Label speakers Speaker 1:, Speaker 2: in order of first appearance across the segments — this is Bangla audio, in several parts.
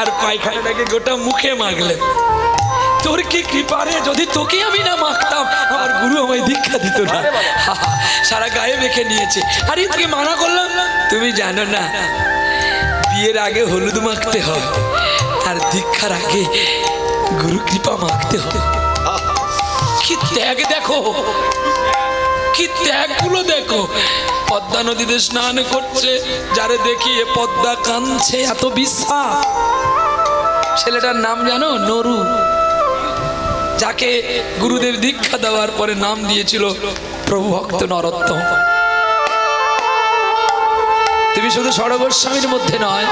Speaker 1: আর পায়খানাটাকে গোটা মুখে মাখলেন। তোর কি কৃপারে যদি তোকে আমি না মাখতাম আমার গুরু আমায় দীক্ষা দিত না। সারা গায়ে মেখে নিয়েছে। আরে তোকে মানা করলাম? তুমি জানো না বিয়ের আগে হলুদ মাখতে হয় আর দীক্ষার আগে গুরু কৃপা মাখতে হয়। কি ত্যাগ দেখো কি ত্যাগগুলো দেখো। পদ্মা নদীতে স্নান করছে যারে দেখি এ পদ্মা কাঁদছে এত বিশ্বাস। ছেলেটার নাম জানো? নরু। যাকে গুরুদেব দীক্ষা দেওয়ার পরে নাম দিয়েছিল প্রভু ভক্ত নরোত্তম। তুমি শুধু সরগোস্বামীর মধ্যে নয়,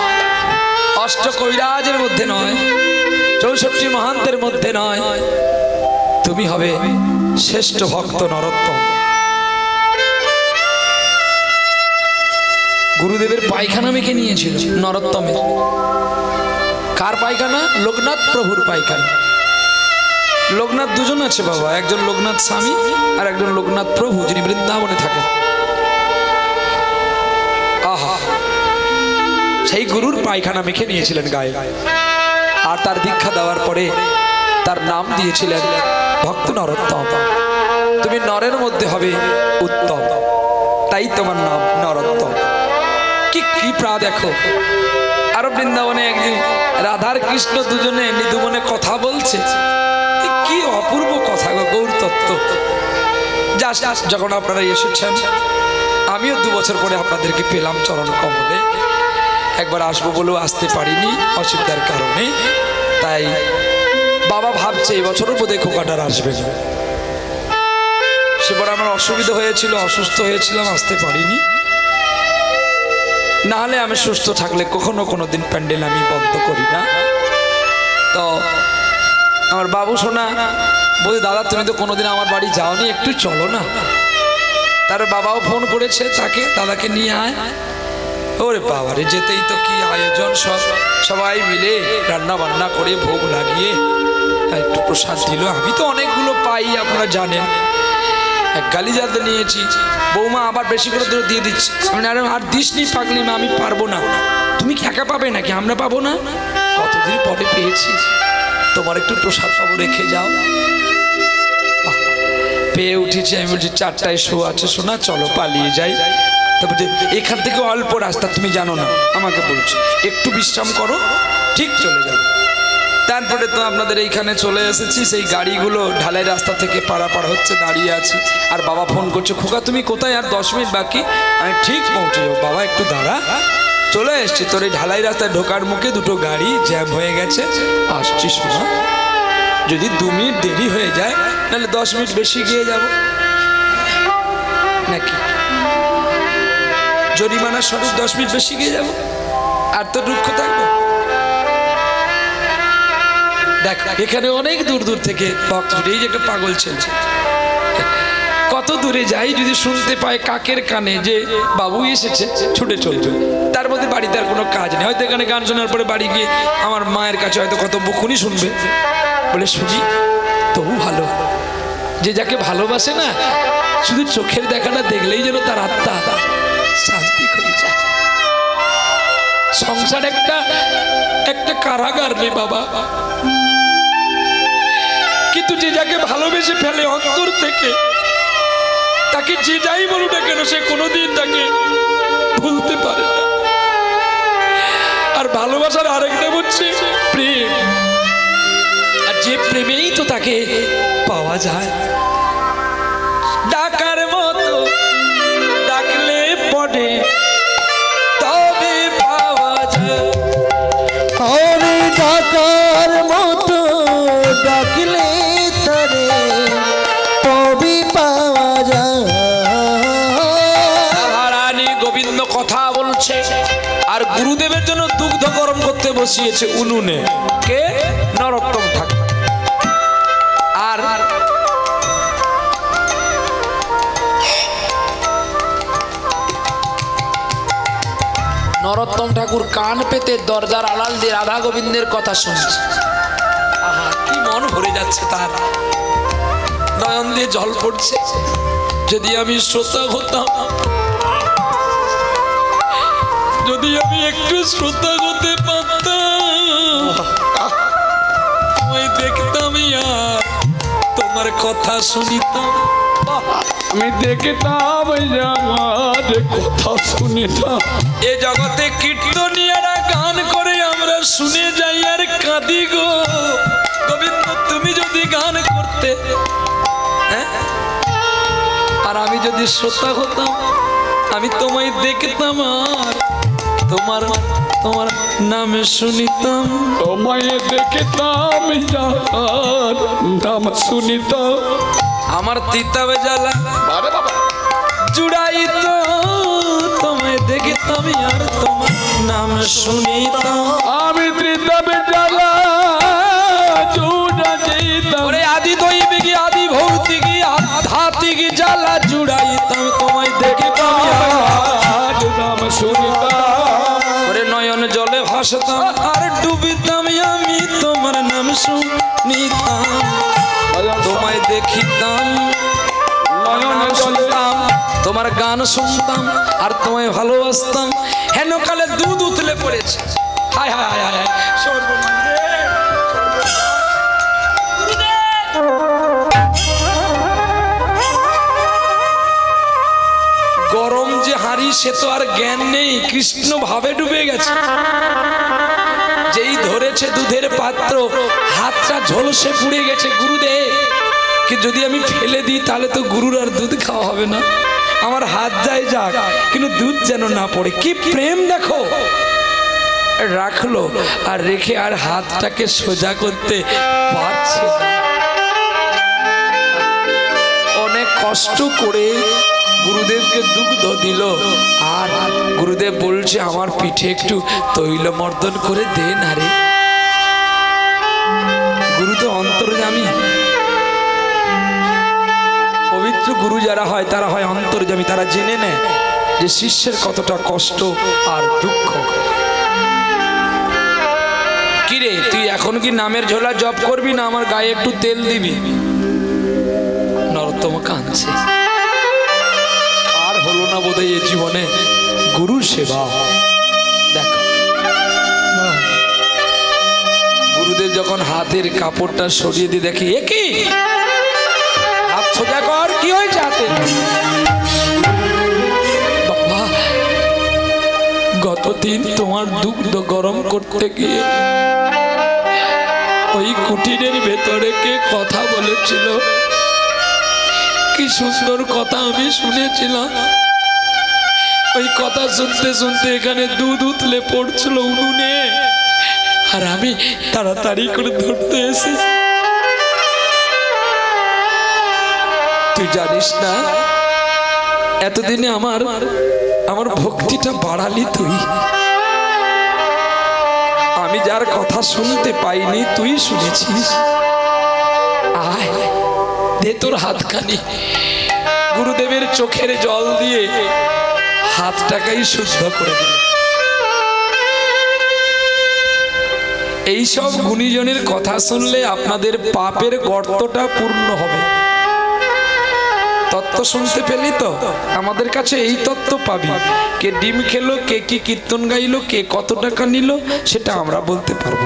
Speaker 1: অষ্ট কবিরাজের মধ্যে নয়, চৌষট্টি মহান্তের মধ্যে নয়, তুমি হবে শ্রেষ্ঠ ভক্ত নরোত্তম। গুরুদেবের পায়খানা মেখে নিয়েছিল নরোত্তমের। কার পায়খানা? লোকনাথ প্রভুর পায়খানা। লোকনাথ দুজন আছে বাবা, একজন লোকনাথ স্বামী আর একজন লোকনাথ প্রভু যিনি বৃন্দাবনে থাকেন। আহা, সেই গুরুর পায়খানা মেখে নিয়েছিলেন গায়ে। আর তার দীক্ষা দেওয়ার পরে তার নাম দিয়েছিলেন ভক্ত নরোত্তম। তুমি নরের মধ্যে হবে উত্তম। তাই তোমার নাম নরোত্তম। কি কৃপা দেখো। আরও বৃন্দাবনে একদিন রাধার কৃষ্ণ দুজনে নিধুমনে কথা বলছে। কি অপূর্ব কথা গো, গৌর তত্ত্ব। যা যখন আপনারা এসেছেন, আমিও দু বছর পরে আপনাদেরকে পেলাম চরণ কমলে। একবার আসব বলেও আসতে পারিনি অসুবিধার কারণে। তাই বাবা ভাবছে এবছরও বোধহয় খোকাটার আসবে সেবার আমার অসুবিধা হয়েছিল, অসুস্থ হয়েছিলাম, আসতে পারিনি। না হলে আমি সুস্থ থাকলে কখনো কোনো দিন প্যান্ডেল আমি বন্ধ করি না। তো, আমার বাবু সোনা বলি, দাদা, তুমি তো কোনোদিন আমার বাড়ি যাওনি, একটু চলো না। তার বাবাও ফোন করেছে তাকে, দাদাকে নিয়ে আয়। ওরে বাবারে, যেতেই তো কি আয়োজন সব। সবাই মিলে রান্না বান্না করে ভোগ লাগিয়ে একটু প্রসাদ দিল। আমি তো অনেকগুলো পাই, আপনারা জানেন। এক গালি যাতে নিয়েছি। বৌমা আবার বেশি করে ধরে দিয়ে দিচ্ছি। আমি আরে আর দিস নি পাগলি মা, আমি পারব না। তুমি একা পাবে নাকি? আমরা পাবো না? কতদিন পরে পেয়েছি। তোমার একটু প্রসাদ পাবো, রেখে যাও। পেয়ে উঠেছি আমি বলছি, চারটায় শো আছে শোনা চলো, পালিয়ে যাই। তারপর এখান থেকে অল্প রাস্তা, তুমি জানো না, আমাকে বলছো, একটু বিশ্রাম করো, ঠিক চলে যাব। তারপরে তো আপনাদের এইখানে চলে এসেছি, সেই গাড়িগুলো ঢালাই রাস্তা থেকে পারাপার হচ্ছে, দাঁড়িয়ে আছি। আর বাবা ফোন করছে, খোকা তুমি কোথায়? আর দশ মিনিট বাকি। আমি ঠিক পৌঁছে যাব। বাবা, একটু দাঁড়া। চলে এসছি। তোর এই ঢালাই রাস্তায় ঢোকার মুখে দুটো গাড়ি জ্যাম হয়ে গেছে। আসছি শোনা। যদি দু মিনিট দেরি হয়ে যায়, তাহলে দশ মিনিট বেশি গিয়ে যাব। নাকি? জরিমানা স্বরূপ দশ মিনিট বেশি গিয়ে যাব। আর তো দুঃখ থাকবে? দেখ, এখানে অনেক দূর দূর থেকে ভক্ত এই যে একটা পাগল ছেলে। কত দূরে যাই যদি শুনতে পায় কাকের কানে যে বাবু এসেছে, ছুটে চলবে। তার মধ্যে বাড়িতে আর কোনো কাজ নেই। হয়তো এখানে গান শোনার পরে বাড়ি গিয়ে আমার মায়ের কাছে হয়তো কত বকুনি শুনবে। বলে, শুনি, তবু ভালো। যে যাকে ভালোবাসে না, শুধু চোখের দেখাটা দেখলেই যেন তার আত্মা শান্তি হয়ে যায়। সংসার একটা একটা কারাগার রে বাবা। কিন্তু যে যাকে ভালোবেসে ফেলে অন্তর থেকে, তাকে যে যাই বলুক না কেন, সে কোনোদিন তাকে ভুলতে পারে না। আর ভালোবাসার আরেকটা হচ্ছে প্রেম। আর যে প্রেমেই তো তাকে পাওয়া যায়। ডাকার মতো ডাকলে পড়ে, তবে পাওয়া যায়।
Speaker 2: ডাকার
Speaker 1: বসিয়েছে উনুনে। কে? নরোত্তম ঠাকুর। আর নরোত্তম ঠাকুর কান পেতে দরজার আড়াল দিয়ে রাধা গোবিন্দের কথা শুনছে। আহা, কি মন ভরে যাচ্ছে তার। নয়ন দিয়ে জল পড়ছে। যদি আমি শ্রোতা হতাম যদি আমি একটু শ্রোতা হতে পারতাম ওই দেখতাম ইয়ার তোমার কথা শুনিতাম।
Speaker 3: আমি দেখতাম আমার কথা শুনিতাম।
Speaker 1: এ জগতে কীর্তনিয়ারা গান করে আমরা শুনে যাই আর কাঁদি গো। গোবিন্দ তুমি যদি গান করতে হ্যাঁ? আর আমি যদি শ্রোতা হতাম আমি তোমায় দেখতাম আর তোমার তোমার নামে শুনিতাম।
Speaker 3: তোমায় দেখিতাম নাম শুনিতাম।
Speaker 1: আমার তিতা বেজালা।
Speaker 3: জুড়াইত বাবা।
Speaker 1: জুড়াই তো তোমায় দেখিতাম আর তোমার নাম শুনিতাম। দেখিতাম নয়ন শুনতাম, তোমার গান শুনতাম আর তোমায় ভালোবাসতাম। হেন কালে দুধ উতলে পড়েছে। গরম যে হাড়ি, সে তো আর জ্ঞান নেই। কৃষ্ণ ভাবে ডুবে গেছে। যেই ধরেছে দুধের পাত্র, হাতটা ঝলসে পুড়ে গেছে গুরুদেব। কি যদি আমি ফেলে দিই, তাহলে তো গুরুর আর দুধ খাওয়া হবে না। আমার হাত যায় যাক, কিন্তু দুধ যেন না পড়ে। কি প্রেম দেখো। রাখল আর রেখে আর হাতটাকে সোজা করতে পারছে অনেক কষ্ট করে গুরুদেবকে দুগ্ধ দিল। আর গুরুদেব বলছে, আমার পিঠে একটু তৈল মর্দন করে দে না পবিত্র গুরু যারা হয়, তারা হয় অন্তর্জামী তারা জেনে নেয় যে শিষ্যের কতটা কষ্ট আর দুঃখ। কিরে, তুই এখন কি নামের ঝোলা জব করবি না? আমার গায়ে একটু তেল দিবি। নরোত্তম কাঁদছে। আর হলো না বোধহয় এ জীবনে গুরু সেবা। দেখো। গুরুদেব যখন হাতের কাপড়টা সরিয়ে দিয়ে দেখি, এ সোজা কর কি হয়েছে হাতে? বাবা গত দিন তোমার দুগ্ধ গরম করতে গিয়ে ওই কুটিরের ভেতরে কে কথা বলেছিল? কি সুন্দর কথা আমি শুনেছিলাম। ওই কথা শুনতে শুনতে এখানে দুধ উতলে পড়ছিল উনুনে। আর আমি তাড়াতাড়ি করে ধরতে এসে তুই জানিস না? এতদিনে আমার আমার ভক্তিটা বাড়ালি তুই। আমি যার কথা শুনতে পাইনি, তুই শুনেছিস। আয়, দে তোর হাতখানি। গুরুদেবের চোখের জল দিয়ে হাতটাকেই শুদ্ধ করে দিল। এইসব গুণীজনের কথা শুনলে আপনাদের পাপের গর্তটা পূর্ণ হবে। তত্ত্ব শুনতে পেলি তো? আমাদের কাছে এই তত্ত্ব পাবি। কে ডিম খেলো, কে কি কীর্তন গাইলো, কে কত টাকা নিল, সেটা আমরা বলতে পারব।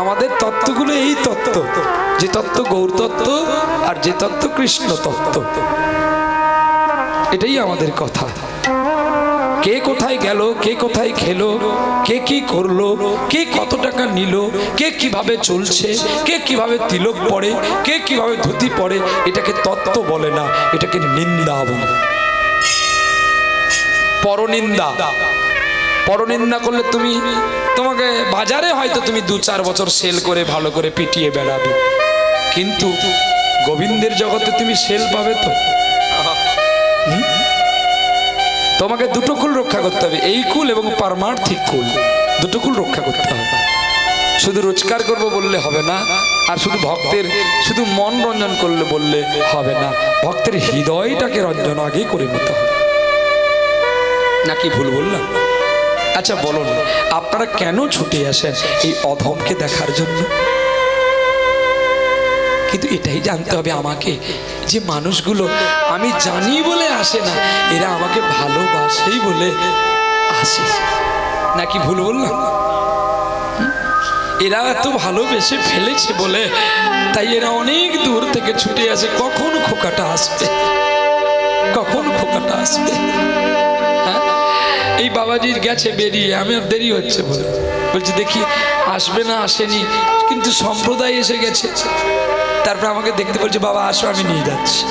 Speaker 1: আমাদের তত্ত্বগুলো এই তত্ত্ব, যে তত্ত্ব গৌর তত্ত্ব আর যে তত্ত্ব কৃষ্ণ তত্ত্ব। এটাই আমাদের কথা। কে কোথায় গেল, কে কোথায় খেলো, কে কি করল, কে কত টাকা নিল, কে কীভাবে চলছে, কে কীভাবে তিলক পড়ে, কে কীভাবে ধুতি পড়ে, এটাকে তত্ত্ব বলে না, এটাকে নিন্দা বলে। পরনিন্দা। পরনিন্দা করলে তুমি, তোমাকে বাজারে হয়তো তুমি দু চার বছর সেল করে, ভালো করে পিটিয়ে বেড়াবে। কিন্তু গোবিন্দের জগতে তুমি সেল পাবে তো? তোমাকে দুটো কুল রক্ষা করতে হবে, এই কুল এবং পারমার্থিক কুল। দুটো কুল রক্ষা করতে হবে। শুধু রোজগার করব বললে হবে না, আর শুধু ভক্তের, শুধু মন রঞ্জন করলে বললে হবে না। ভক্তের হৃদয়টাকে রঞ্জন আগে করে নিতে হবে। নাকি ভুল বললাম? আচ্ছা বলুন, আপনারা কেন ছুটে আসেন এই অধমকে দেখার জন্য? কিন্তু এটাই জানতে হবে আমাকে যে মানুষগুলো আমি জানি বলে আসে না, এরা আমাকে ভালোবাসেই বলে আসে। নাকি ভুল বললাম? এরা এত ভালোবেসে ফেলেছে বলে, তাই এরা অনেক দূর থেকে ছুটে আসে। কখন খোকাটা আসবে? কখন খোকাটা আসবে? হ্যাঁ? এই বাবাজির গেছে বেরিয়ে, আমি দেরি হচ্ছে বলে। বলছি, দেখি, আসবে না, আসেনি, কিন্তু সম্প্রদায় এসে গেছে। তারপর আমাকে দেখতে বলছে, বাবা, আসো, আমি নিয়ে যাচ্ছি।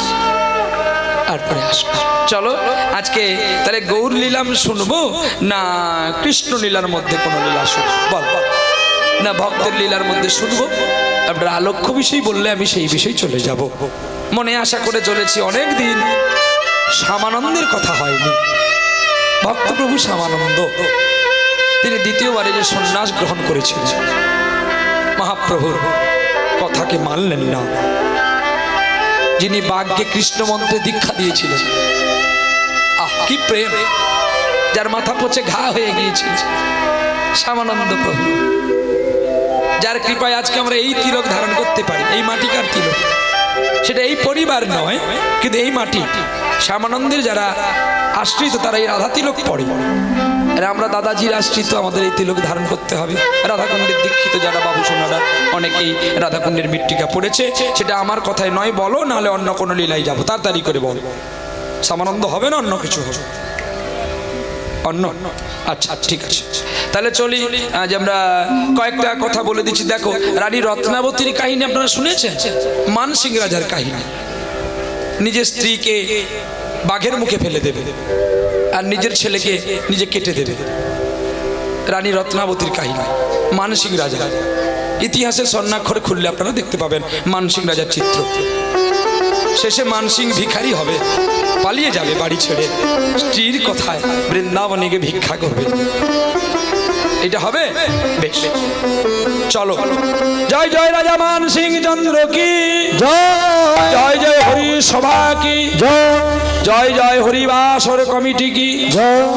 Speaker 1: তারপরে আসব চলো, আজকে তাহলে গৌর লীলাম শুনব না কৃষ্ণ লীলার মধ্যে কোনো লীলা শুনব? বল। না ভক্তের লীলার মধ্যে শুনব? আপনার আলক্ষ্য বিষয় বললে আমি সেই বিষয়ে চলে যাব। মনে আশা করে চলেছি অনেক দিন সামানন্দের কথা হয়নি। ভক্তপ্রভু সামানন্দ তিনি দ্বিতীয়বারে যে সন্ন্যাস গ্রহণ করেছিলেন। মহাপ্রভুর কথাকে মানলেন না। যিনি বাঘকে কৃষ্ণ মন্ত্রে দীক্ষা দিয়েছিলেন। আহ, কি প্রেম। যার মাথা পচে ঘা হয়ে গিয়েছিল। শ্যামানন্দ প্রভু। যার কৃপায় আজকে আমরা এই তিলক ধারণ করতে পারি, এই মাটিকার তিলক। সেটা এই পরিবার নয়, কিন্তু এই মাটি। শ্যামানন্দের যারা আশ্রিত, তারা এই রাধা তিলক পড়ে আর আমরা দাদাজির আশ্রিত, আমাদের এই তিলক ধারণ করতে হবে। রাধাকুণ্ডের দীক্ষিত যারা বাবু সোনারা, অনেকেই রাধাকুণ্ডের মৃত্তিকা পড়েছে। সেটা আমার কথায় নয়, বলো, নাহলে অন্য কোনো লীলায় যাব। তাড়াতাড়ি করে বল। সামানন্দ হবে না অন্য কিছু হবে? অন্য? আচ্ছা ঠিক আছে। তাহলে চলি, আজ আমরা কয়েকটা কথা বলে দিচ্ছি। দেখো, রানী রত্নাবতীর কাহিনী আপনারা শুনেছেন? মানসিং রাজার কাহিনী। নিজের স্ত্রীকে বাঘের মুখে ফেলে দেবে আর নিজের ছেলেকে নিজে কেটে দেবে। রানী রত্নাবতীর কাহিনী মানসিং রাজা। ইতিহাসের স্বর্ণাক্ষর খুললে আপনারা দেখতে পাবেন মানসিং রাজার চিত্র। শেষে মানসিং ভিখারি হবে, পালিয়ে যাবে বাড়ি ছেড়ে। স্ত্রীর কথায় বৃন্দাবনে গিয়ে ভিক্ষা করবে। এটা হবে বেশ। চলো। জয় জয় রাজা মানসিং চন্দ্র কি?
Speaker 2: জয়।
Speaker 1: সভা কি
Speaker 2: জয়
Speaker 1: জয় হরিবাসর কমিটি কি?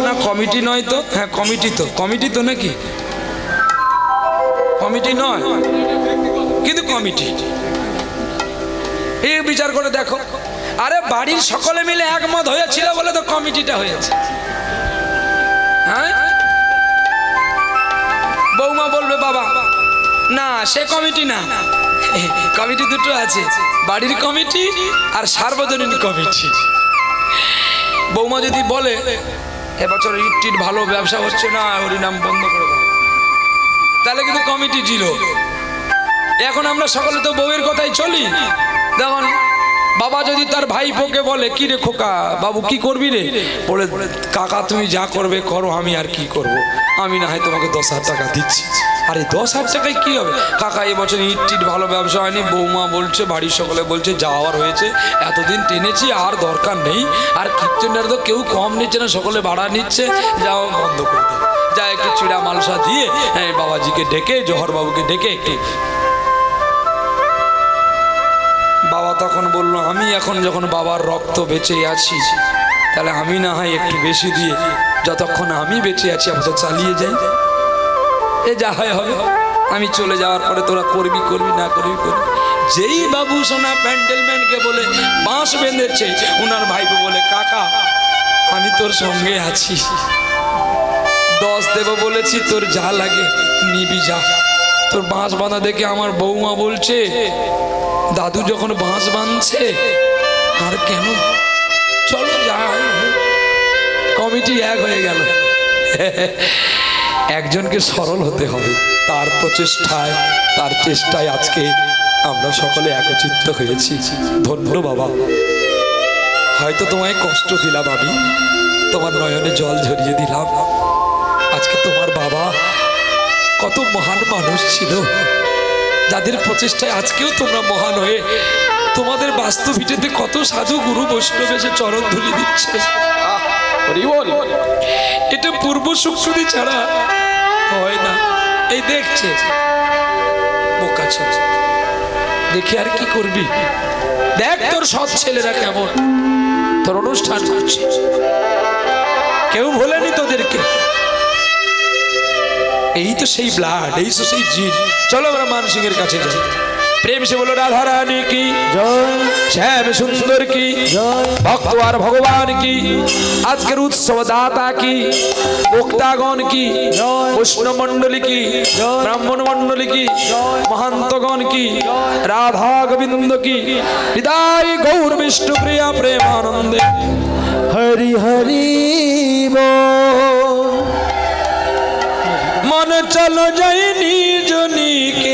Speaker 1: না, কমিটি নয় তো? হ্যাঁ কমিটি তো। কমিটি তো নাকি? কমিটি নয়। কিন্তু কমিটি। এই বিচার করে দেখো। আরে, বাড়ির সকলে মিলে একমত হয়েছিল বলে তো কমিটিটা হয়েছে। হ্যাঁ? বৌমা বলবে, বাবা, না, সে কমিটি না। কমিটি দুটো আছে, বাড়ির কমিটি আর সার্বজনীন কমিটি। বৌমা যদি বলে, এবছর ইট টিট ভালো ব্যবসা হচ্ছে না হরিনাম বন্ধ করে তাহলে কিন্তু কমিটি জিরো এখন আমরা সকলে তো বউয়ের কথাই চলি। দেখুন, বাবা যদি তার ভাই ভাইপোকে বলে, কি রে খোকা, বাবু কি করবি রে? বলে, কাকা, তুমি যা করবে করো, আমি আর কি করব। আমি না হয় তোমাকে দশ হাজার টাকা দিচ্ছি। আরে দশ হাজার টাকায় কি হবে? কাকা এবছর ইট টিট ভালো ব্যবসা হয়নি। বৌমা বলছে, বাড়ির সকলে বলছে, যাওয়ার হয়েছে। এতদিন টেনেছি, আর দরকার নেই। আর কীর্তনের তো কেউ কম নিচ্ছে না, সকলে ভাড়া নিচ্ছে। যাও, বন্ধ করে যা, একটু চিড়া মালসা দিয়ে হ্যাঁ বাবাজিকে ডেকে জহর বাবুকে ডেকে একটু। বাবা তখন বলল, আমি এখন যখন বাবার রক্ত বেঁচে আছি, তাহলে আমি না হয় একটু বেশি দিয়ে, যতক্ষণ আমি বেঁচে আছি আমি তো চালিয়ে যাই। এ যা হয়, হবে আমি চলে যাওয়ার পরে তোরা করবি করবি, না করবি করবি। যেই বাবু সোনা প্যান্ডেলম্যানকে বলে বাঁশ বেঁধেছে ওনার ভাইপো বলে, কাকা, আমি তোর সঙ্গে আছি। দশ দেব বলেছি, তোর যা লাগে নিবি, যা। তোর বাঁশ বাঁধা দেখে আমার বৌমা বলছে, দাদু যখন বাঁশ বাঁধছে, আর কেন? চলো যা কমিটি এক হয়ে গেল। একজনকে সরল হতে হবে। তার প্রচেষ্টায়, তার চেষ্টায় আজকে আমরা সকলে একচিত্ত হয়েছি। ধন্য বাবা। হয়তো তোমায় কষ্ট দিলাম আমি। তোমার নয়নে জল ঝরিয়ে দিলাম। আজকে তোমার বাবা কত মহান মানুষ ছিল। যাদের প্রচেষ্টায় আজকেও তোমরা মহান হয়ে তোমাদের বাস্তু ভিটেতে কত সাধু গুরু বৈষ্ণব এসে চরণ ধুলি দিচ্ছে। এটা পূর্ব ছাড়া হয় না। এই দেখছে ছেলে দেখে আর কি করবি। দেখ তোর সব ছেলেরা কেমন। তোর অনুষ্ঠান করছে কেউ ভোলেনি তোদেরকে। এই তো সেই ব্লাড এই তো সেই জিন। চলো আমরা মানসিংহের কাছে যাই। প্রেম সে বলো রাধা রানী কি
Speaker 2: জয়
Speaker 1: শ্যাম সুন্দর কি
Speaker 2: জয়
Speaker 1: ভক্ত আর ভগবান কি? আজকের উৎসব দাতা কি? বক্তাগণ কি?
Speaker 2: জয়।
Speaker 1: বৈষ্ণব মন্ডলী কি?
Speaker 2: জয়।
Speaker 1: ব্রাহ্মণ মন্ডলী কি
Speaker 2: জয়।
Speaker 1: মহান্তগণ কি? রাধা গোবিন্দ কি? হৃদয় গৌর বিষ্ণু প্রিয়া প্রেমানন্দে।
Speaker 2: হরি হরি বল।
Speaker 1: মন চলো যাই নিজ নিকেতনে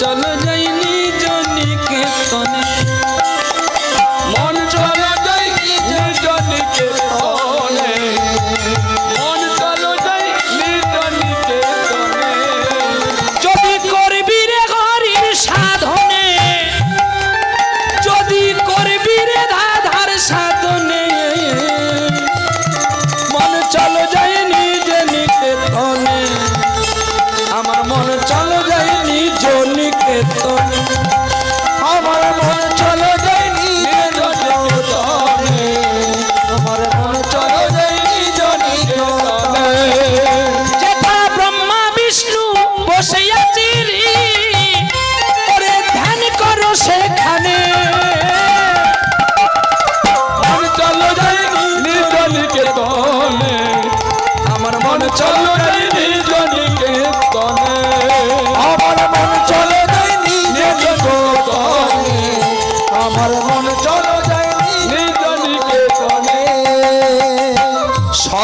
Speaker 1: চলো যাই নিজ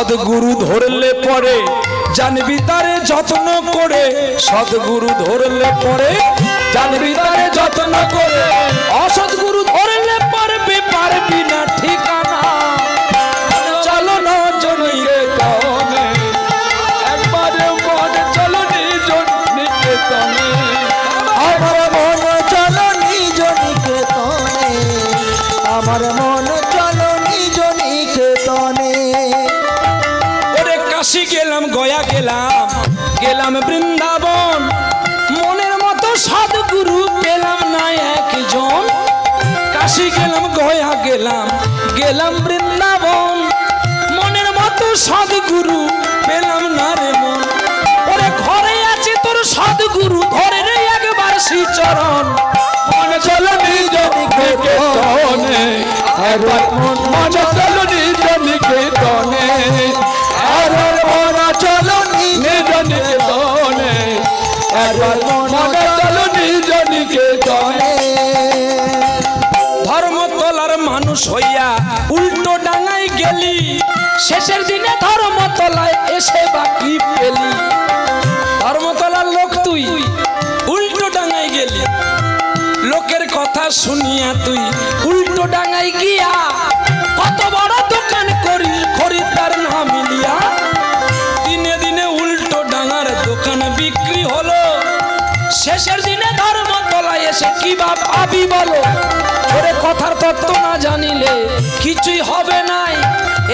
Speaker 1: সদগুরু ধরলে পরে জানবি তারে যত্ন করে। সদগুরু ধরলে পরে জানবি তারে যত্ন করে। অসৎগুরু ধরলে পারবি পারবি না। গেলাম গেলাম বৃন্দাবন। মনের মতো সদগুরু পেলাম না রে মন। ওরে ঘরে আছে তোর সদগুরু ধরে রে একবার শ্রীচরণ।
Speaker 3: মন চল নিজ
Speaker 2: আর মন চল নিজ
Speaker 3: নিকেতনে
Speaker 1: শুনিয়া তুই উল্টো ডাঙায় গিয়া কত বড় দোকান করিস খরিদ্দার না মিলিয়া। দিনে দিনে উল্টো ডাঙার দোকান বিক্রি হলো। শেষের দিনে ধর্মতলায় এসে কি বা পাবি বলো? ওরে কথার তত্ত্ব না জানিলে কিছুই হবে নাই।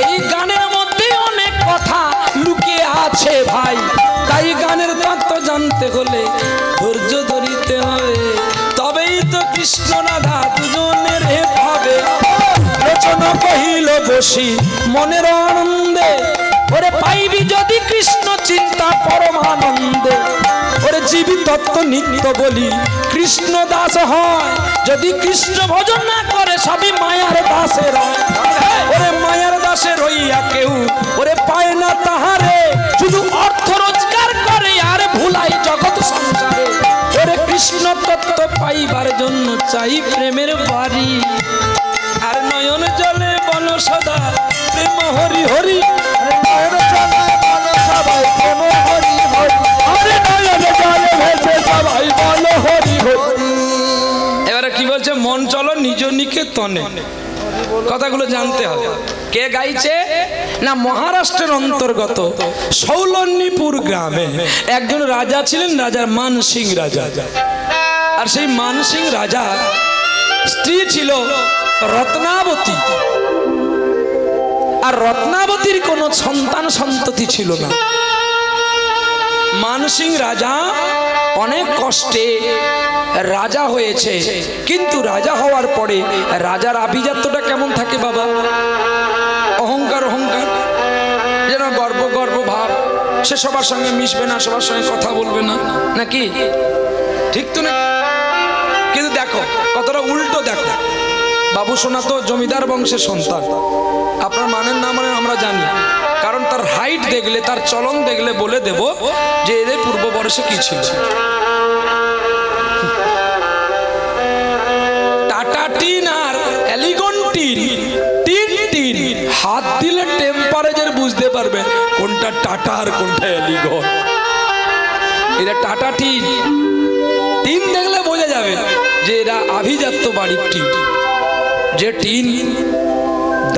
Speaker 1: এই গানের মধ্যে অনেক কথা লুকিয়ে আছে ভাই। তাই গানের তত্ত্ব জানতে হলে ধৈর্য কহিল, বসি, মনের আনন্দে। ওরে পাইবি যদি কৃষ্ণ চিন্তা পরমানন্দে। ওরে জীবিত তত্ত্ব নিত্য বলি, কৃষ্ণ দাস হয়। যদি কৃষ্ণ ভজন না করে, সবই মায়ার দাসের ওরে মায়ার দাসের হইয়া কেউ, ওরে পায় না তাহারে। শুধু অর্থ রোজগার করে, আরে ভুলাই জগৎ সংসারে। ওরে কৃষ্ণ তত্ত্ব পাইবার জন্য চাই প্রেমের বাড়ি। আর নয়ন জলে বল সদা প্রেম হরি হরি।
Speaker 2: নয়ন জলে বলো সবাই প্রেম হরি হরি।
Speaker 3: আরে নয়ন জলে ভেসে সবাই বলো হরি হরি।
Speaker 1: এবারে কি বলছে? মন চলো নিজ নিকেতনে। কথাগুলো জানতে হবে। কে গাইছে? না মহারাষ্ট্রের অন্তর্গত সৌলন্যপুর গ্রামে একজন রাজা ছিলেন রাজার মান সিং রাজা। আর সেই মান সিং রাজা স্ত্রী ছিল রত্নাবতী। আর রত্নাবতীর কোনো সন্তান সন্ততি ছিল না। মানসিং রাজা অনেক কষ্টে রাজা হয়েছে। কিন্তু রাজা হওয়ার পরে রাজার আভিজাত্যটা কেমন থাকে বাবা? অহংকার অহংকার। যেন গর্ব গর্ব ভাব। সে সবার সঙ্গে মিশবে না, সবার সঙ্গে কথা বলবে না। নাকি? ঠিক তো না? কিন্তু দেখো, কতটা উল্টো দেখো। বাবু সোনা তো জমিদার বংশের সন্তান। আপনার মানেন না মানে আমরা জানি। কারণ তার হাইট দেখলে, তার চলন দেখলে বলে দেব যে এদের পূর্ব বর্ষে কি ছিল। টাটা টিন আর অ্যালিগন টিন টিন টিন, হাত দিলে টেম্পারেচার বুঝতে পারবে কোনটা টাটা আর কোনটা অ্যালিগন। এটা টাটা টিন। টিন দেখলে বোঝা যাবে যে এরা আভিজাত্য বাড়ির টিন। যে টিন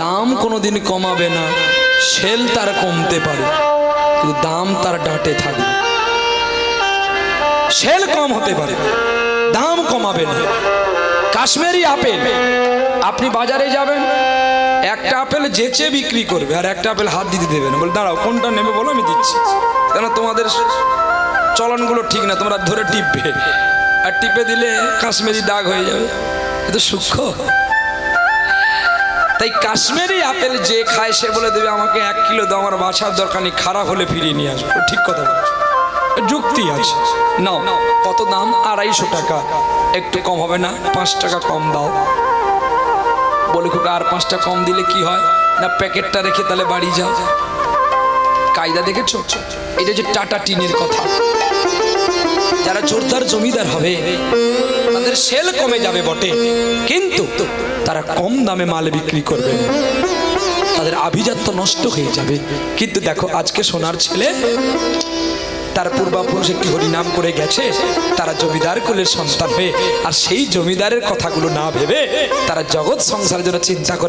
Speaker 1: দাম কোনোদিন কমাবে না, সেল তার কমতে পারে, কিন্তু দাম তার ডাঁটে থাকবে। সেল কম হতে পারে, দাম কমাবে না। কাশ্মীরি আপেল, আপনি বাজারে যাবেন, একটা আপেল যেচে বিক্রি করবে, আর একটা আপেল হাত দিতে দেবে না। বলে, দাঁড়াও, কোনটা নেবে বলো, আমি দিচ্ছি। কেন তোমাদের চলনগুলো ঠিক না, তোমরা ধরে টিপবে। আর টিপে দিলে কাশ্মীরি দাগ হয়ে যাবে। এ তো সূক্ষ্ম। তাই কাশ্মীরি আপেল যে খায়, সে বলে দেবে, আমাকে এক কিলো দাও, আমার বাছার দরকার নেই, খারাপ হলে ফিরিয়ে নিয়ে আসব। ঠিক কথা বলছো। যুক্তি আছে। নাও, কত দাম? আড়াইশো টাকা। একটু কম হবে না? পাঁচ টাকা কম দাও। বলে খোকা আর পাঁচটা কম দিলে কি হয়? না, প্যাকেটটা রেখে তাহলে বাড়ি যাও। কায়দা দেখেছ? এটা হচ্ছে টাটা টিনের কথা। যারা জোরদার জমিদার হবে তাদের সেল কমে যাবে বটে। কিন্তু তারা কম দামে মাল বিক্রি করবে। তাদের আভিজাত্য নষ্ট হয়ে যাবে। কিন্তু দেখো, আজকে সোনার ছেলে, তার পূর্বাপুরুষ একটি হরিনাম করে গেছে, তারা জমিদার কুলের সন্তান হয়ে। আর সেই জমিদারের কথাগুলো না ভেবে তারা জগৎ সংসারের জন্য চিন্তা করে